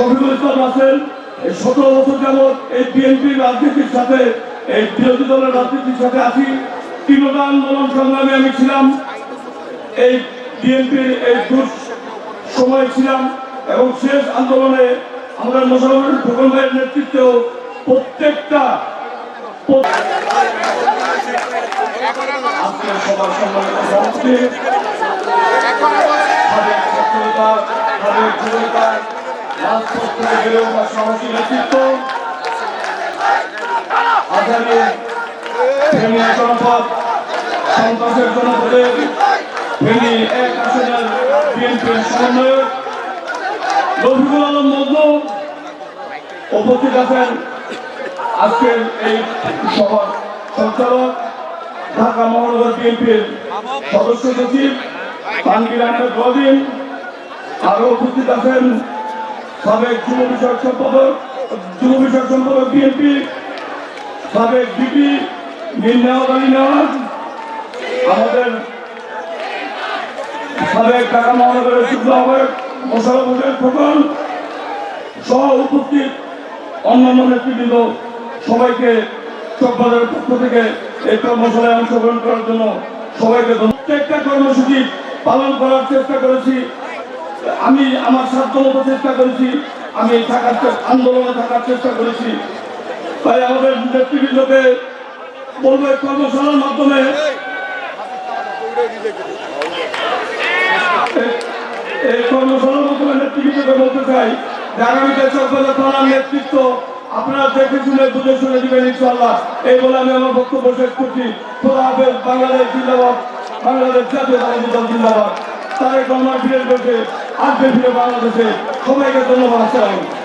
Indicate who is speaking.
Speaker 1: শফিকুল ইসলাম আছেন। এই সতেরো বছর যাবৎ এই বিএনপির রাজনীতির সাথে এই বিরোধী দলের রাজনীতির সাথে আছি। তিনটা আন্দোলন সংগ্রামে আমি ছিলাম। এই বিএনপির এই দুঃ সময় ছিলাম এবং শেষ আন্দোলনে আমরা মোশারফের খোকন ভাইয়ের নেতৃত্বেও প্রত্যেকটা আজকের সবার সম্মানিত সভাপতি সাবেক ছাত্রনেতা সাবেক যুবনেতা থেকে বেড়ে ওঠা সাহসী নেতৃত্ব ফেনী এক আসনের বিএনপির সমন্বয়ক রফিকুল আলম মজনু উপস্থিত আছেন আজকের এই সভার সঞ্চালক, ঢাকা মহানগর বিএনপির সদস্য সচিব তানভীর আহমেদ রবিন আরও উপস্থিত আছেন সাবেক যুব বিষয়ক সম্পাদক, যুব বিষয়ক সম্পাদক বিএনপি, সাবেক বিপি নির্নাওয়াজ আলী আমাদের সাবেক ঢাকা মহানগরের যুগ্ম আহ্বায়ক মোশারফ হোসেন খোকন সহ উপস্থিত অন্যান্য নেতৃবৃন্দ সবাইকে চকবাজারের পক্ষ থেকে এই কর্মশালায় অংশগ্রহণ করার জন্য সবাইকে প্রত্যেকটা কর্মসূচি পালন করার চেষ্টা করেছি। আমি আমার সাধ্য মতো চেষ্টা করেছি, আমি থাকার আন্দোলনে থাকার চেষ্টা করেছি। তাই আমাদের নেতৃবৃন্দকে বলব কর্মশালার মাধ্যমে এই- কর্মশালার মাধ্যমে নেতৃবৃন্দকে বলতে চাই যে আগামীতে চকবাজার থানার নেতৃত্ব আপনারা দেখে শুনে, বুঝে শুনে দিবেন ইনশাল্লাহ এই বলে আমি আমার বক্তব্য শেষ করছি। খোদা হাফেজ, বাংলাদেশ জিন্দাবাদ, বাংলাদেশ জাতীয় জিন্দাবাদ। তারেক রহমান ফিরে আসবে ফিরে বাংলাদেশে সবাইকে ধন্যবাদ আসসালাম